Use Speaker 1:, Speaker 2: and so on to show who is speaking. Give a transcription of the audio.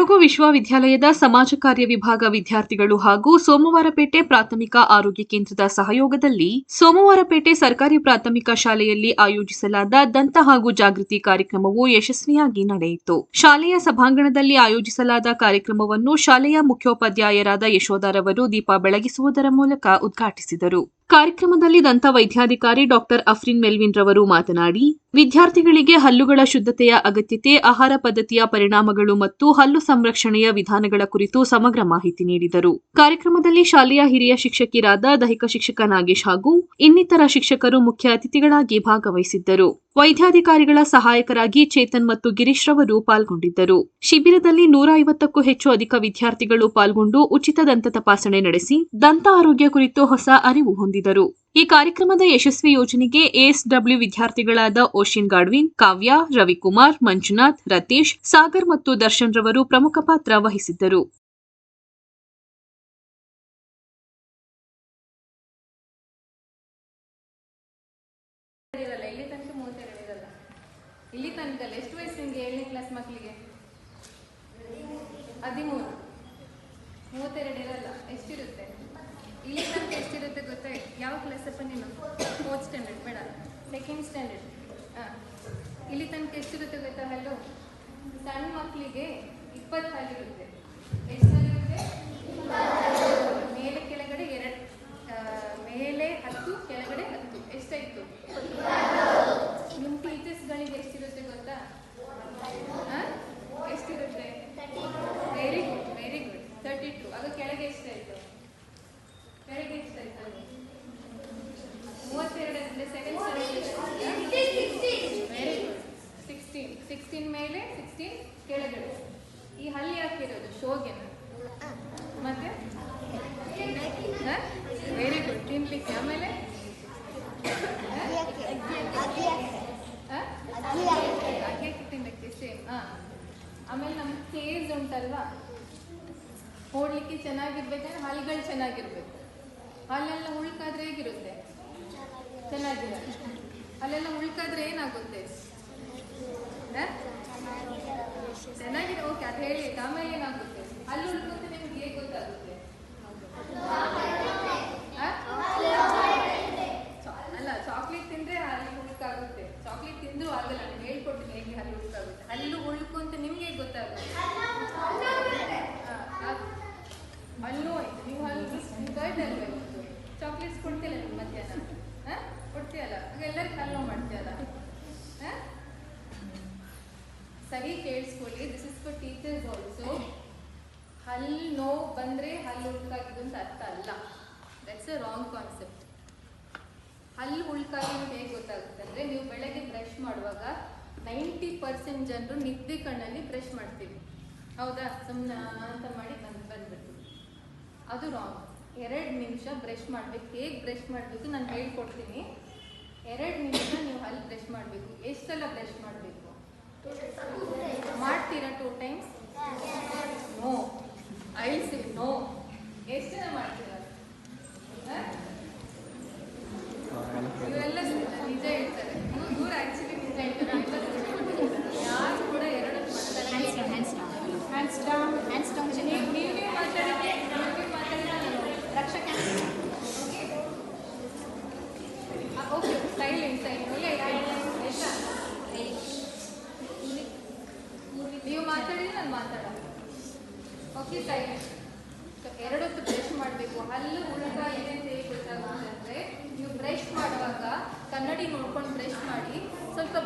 Speaker 1: ಕೊಡಗು ವಿಶ್ವವಿದ್ಯಾಲಯದ ಸಮಾಜ ಕಾರ್ಯ ವಿಭಾಗ ವಿದ್ಯಾರ್ಥಿಗಳು ಹಾಗೂ ಸೋಮವಾರಪೇಟೆ ಪ್ರಾಥಮಿಕ ಆರೋಗ್ಯ ಕೇಂದ್ರದ ಸಹಯೋಗದಲ್ಲಿ ಸೋಮವಾರಪೇಟೆ ಸರ್ಕಾರಿ ಪ್ರಾಥಮಿಕ ಶಾಲೆಯಲ್ಲಿ ಆಯೋಜಿಸಲಾದ ದಂತ ಹಾಗೂ ಜಾಗೃತಿ ಕಾರ್ಯಕ್ರಮವು ಯಶಸ್ವಿಯಾಗಿ ನಡೆಯಿತು. ಶಾಲೆಯ ಸಭಾಂಗಣದಲ್ಲಿ ಆಯೋಜಿಸಲಾದ ಕಾರ್ಯಕ್ರಮವನ್ನು ಶಾಲೆಯ ಮುಖ್ಯೋಪಾಧ್ಯಾಯರಾದ ಯಶೋಧರವರು ದೀಪ ಬೆಳಗಿಸುವುದರ ಮೂಲಕ ಉದ್ಘಾಟಿಸಿದರು. ಕಾರ್ಯಕ್ರಮದಲ್ಲಿ ದಂತ ವೈದ್ಯಾಧಿಕಾರಿ ಡಾಕ್ಟರ್ ಅಫ್ರಿನ್ ಮೆಲ್ವಿನ್ ರವರು ಮಾತನಾಡಿ, ವಿದ್ಯಾರ್ಥಿಗಳಿಗೆ ಹಲ್ಲುಗಳ ಶುದ್ಧತೆಯ ಅಗತ್ಯತೆ, ಆಹಾರ ಪದ್ಧತಿಯ ಪರಿಣಾಮಗಳು ಮತ್ತು ಹಲ್ಲು ಸಂರಕ್ಷಣೆಯ ವಿಧಾನಗಳ ಕುರಿತು ಸಮಗ್ರ ಮಾಹಿತಿ ನೀಡಿದರು. ಕಾರ್ಯಕ್ರಮದಲ್ಲಿ ಶಾಲೆಯ ಹಿರಿಯ ಶಿಕ್ಷಕಿಯರಾದ ದೈಹಿಕ ಶಿಕ್ಷಕ ನಾಗೇಶ್ ಹಾಗೂ ಇನ್ನಿತರ ಶಿಕ್ಷಕರು ಮುಖ್ಯ ಅತಿಥಿಗಳಾಗಿ ಭಾಗವಹಿಸಿದ್ದರು. ವೈದ್ಯಾಧಿಕಾರಿಗಳ ಸಹಾಯಕರಾಗಿ ಚೇತನ್ ಮತ್ತು ಗಿರೀಶ್ ರವರು ಪಾಲ್ಗೊಂಡಿದ್ದರು. ಶಿಬಿರದಲ್ಲಿ ನೂರ ಐವತ್ತಕ್ಕೂ ಹೆಚ್ಚು ಅಧಿಕ ವಿದ್ಯಾರ್ಥಿಗಳು ಪಾಲ್ಗೊಂಡು ಉಚಿತ ದಂತ ತಪಾಸಣೆ ನಡೆಸಿ ದಂತ ಆರೋಗ್ಯ ಕುರಿತು ಹೊಸ ಅರಿವು ಹೊಂದಿದರು. ಈ ಕಾರ್ಯಕ್ರಮದ ಯಶಸ್ವಿ ಯೋಜನೆಗೆ ಎಎಸ್ಡಬ್ಲ್ಯೂ ವಿದ್ಯಾರ್ಥಿಗಳಾದ ಓಶಿನ್ ಗಾಡ್ವಿನ್, ಕಾವ್ಯ, ರವಿಕುಮಾರ್, ಮಂಜುನಾಥ್, ರತೀಶ್, ಸಾಗರ್ ಮತ್ತು ದರ್ಶನ್ ರವರು ಪ್ರಮುಖ ಪಾತ್ರ ವಹಿಸಿದ್ದರು.
Speaker 2: ಇಲ್ಲಿ ತನಕ ಅಲ್ಲ ಎಷ್ಟು ವಯಸ್ಸು ನಿಮಗೆ ಏಳನೇ ಕ್ಲಾಸ್ ಮಕ್ಕಳಿಗೆ ಹದಿಮೂರು. ಮೂವತ್ತೆರಡು ಇರಲ್ಲ, ಎಷ್ಟಿರುತ್ತೆ? ಇಲ್ಲಿ ತನಕ ಎಷ್ಟಿರುತ್ತೆ ಗೊತ್ತಾ? ಯಾವ ಕ್ಲಾಸ್ ಅಪ್ಪ ನೀನು? ಫೋರ್ತ್ ಸ್ಟ್ಯಾಂಡರ್ಡ್ ಬೇಡ. ಸೆಕೆಂಡ್ ಸ್ಟ್ಯಾಂಡರ್ಡ್ ಹಾಂ. ಇಲ್ಲಿ ತನಕ ಎಷ್ಟಿರುತ್ತೆ ಗೊತ್ತಾ? ಹಲೋ ಸಣ್ಣ ಮಕ್ಕಳಿಗೆ ಇಪ್ಪತ್ತು ಹಲ್ಲಿರುತ್ತೆ ಎಷ್ಟು ಹಲ್ಲಿರುತ್ತೆ ಮೇಲೆ ಕೆಳಗಡೆ ಎರಡು ಮೇಲೆ ಹತ್ತು ಕೆಳಗಡೆ ಹತ್ತು ಎಷ್ಟಾಯ್ತು ನಿಮ್ಮ ಟೀಚರ್ಸ್ಗಳಿಗೆ ಎಷ್ಟಿರುತ್ತೆ ಗೊತ್ತಾ ಆ? ಎಷ್ಟಿರುತ್ತೆ very good very good thirty two ಆಗ ಕೆಳಗೆ ಎಷ್ಟಾಯ್ತು? ಕೆಳಗೆ ಎಷ್ಟಾಯ್ತು ಮೂವತ್ತೆರಡರಿಂದ ಸೆಕೆಂಡ್ ಸಿಕ್ಸ್ಟೀನ್ ಸಿಕ್ಸ್ಟೀನ್ ಮೇಲೆ ಸಿಕ್ಸ್ಟೀನ್ ಕೆಳಗಡೆ. ಈ ಹಲ್ಲಿ ಹಾಕಿರೋದು ಶೋಗೆನ ಮತ್ತೆ? ವೆರಿ ಗುಡ್ ತಿನ್ಲಿಕ್ಕೆ. ಆಮೇಲೆ? ಅಗ್ಗಕ್ಕೆ ತಿನ್ನಕ್ಕೆ ಸೇಮ್ ಆಮೇಲೆ ನಮ್ಮ ಕೇಸ್ ಉಂಟಲ್ವಾ? ಓಡ್ಲಿಕ್ಕೆ ಚೆನ್ನಾಗಿರ್ಬೇಕಂದ್ರೆ ಹಲ್ಗಳು ಚೆನ್ನಾಗಿರ್ಬೇಕು. ಹಲ್ಲೆಲ್ಲ ಉಳ್ಕಾದ್ರೆ ಹೇಗಿರುತ್ತೆ? ಚೆನ್ನಾಗಿಲ್ಲ ಅಲ್ಲೆಲ್ಲ ಉಳ್ಕಾದ್ರೆ ಏನಾಗುತ್ತೆ? ಚೆನ್ನಾಗಿದೆ. ಓಕೆ, ಅದು ಹೇಳಿ. ಆಮೇಲೆ ಏನಾಗುತ್ತೆ? ಅಲ್ಲಿ ಉಳ್ಕೊಂತ ನಿಮ್ಗೆ ಹೇಗೆ ಗೊತ್ತಾಗುತ್ತೆ? ಅಲ್ಲ ಚಾಕ್ಲೇಟ್ ತಿಂದ್ರೆ ಅಲ್ಲಿ ಹುಳುಕಾಗುತ್ತೆ ಚಾಕ್ಲೇಟ್ ತಿಂದ್ರು ಆಗಲ್ಲ ನಾನು ಹೇಗೆ ಅಲ್ಲಿ ಹುಳುಕಾಗುತ್ತೆ ಹಲ್ಲು ಉಳ್ಕೊಂತ ನಿಮ್ಗೆ ಗೊತ್ತಾಗುತ್ತೆ? ಹಲ್ಲು ಆಯ್ತು ನೀವು ಹಲ್ಲು ಕರ್ಡ್ ಅಲ್ವೇ ಇವತ್ತು ಚಾಕ್ಲೇಟ್ಸ್ ಕೊಡ್ತಿಲ್ಲ ನೀವು ಮಧ್ಯಾಹ್ನ? ಹಾಂ? ಕೊಡ್ತೀಯಲ್ಲ? ಆಗ ಎಲ್ಲರಿಗೂ ಹಲ್ಲು ಮಾಡ್ತೀಯಲ್ಲ? ಹಾಂ? ಸರಿ ಕೇಳಿಸ್ಕೊಳ್ಳಿ. This is for teachers also ಹಲ್ಲು ನೋವು ಬಂದರೆ ಹಲ್ಲು ಉಳ್ಕಾಗಿದ್ದು ಅಂತ ಅರ್ಥ ಅಲ್ಲ. ದಟ್ಸ್ ಅ ರಾಂಗ್ ಕಾನ್ಸೆಪ್ಟ್ ಹಲ್ಲು ಉಳ್ಕಾಗಿದ್ದು ಹೇಗೆ ಗೊತ್ತಾಗುತ್ತೆ ಅಂದರೆ ನೀವು ಬೆಳಗ್ಗೆ ಬ್ರಷ್ ಮಾಡುವಾಗ ನೈಂಟಿ ಪರ್ಸೆಂಟ್ ಜನರು ನಿದ್ದೆ ಕಣ್ಣಲ್ಲಿ ಬ್ರಷ್ ಮಾಡ್ತೀವಿ. ಹೌದಾ? ಸುಮ್ಮನೆ ಅಂತ ಮಾಡಿ ಬಂದು ಬಂದ್ಬಿಡ್ತೀವಿ. ಅದು ರಾಂಗ್ ಎರಡು ನಿಮಿಷ ಬ್ರಷ್ ಮಾಡಬೇಕು. ಹೇಗೆ ಬ್ರಷ್ ಮಾಡಬೇಕು ನಾನು ಹೇಳ್ಕೊಡ್ತೀನಿ. ಎರಡು ನಿಮಿಷ ನೀವು ಅಲ್ಲಿ ಬ್ರಷ್ ಮಾಡಬೇಕು. ಎಷ್ಟೆಲ್ಲ ಬ್ರಷ್ ಮಾಡಬೇಕು? ಮಾಡ್ತೀರಾ ಟೂ ಟೈಮ್ಸ್ ಓಕೆ ಸೈಲೆಂಟ್ ಎರಡು ಹೊತ್ತು ಬ್ರಷ್ ಮಾಡಬೇಕು. ಹಲ್ಲು ಉಳಿದ ಅಂತ ಹೇಗೆ ಗೊತ್ತಾಗುತ್ತೆ ಅಂದರೆ, ನೀವು ಬ್ರಷ್ ಮಾಡುವಾಗ ಕನ್ನಡಿ ನೋಡ್ಕೊಂಡು ಬ್ರಷ್ ಮಾಡಿ, ಸ್ವಲ್ಪ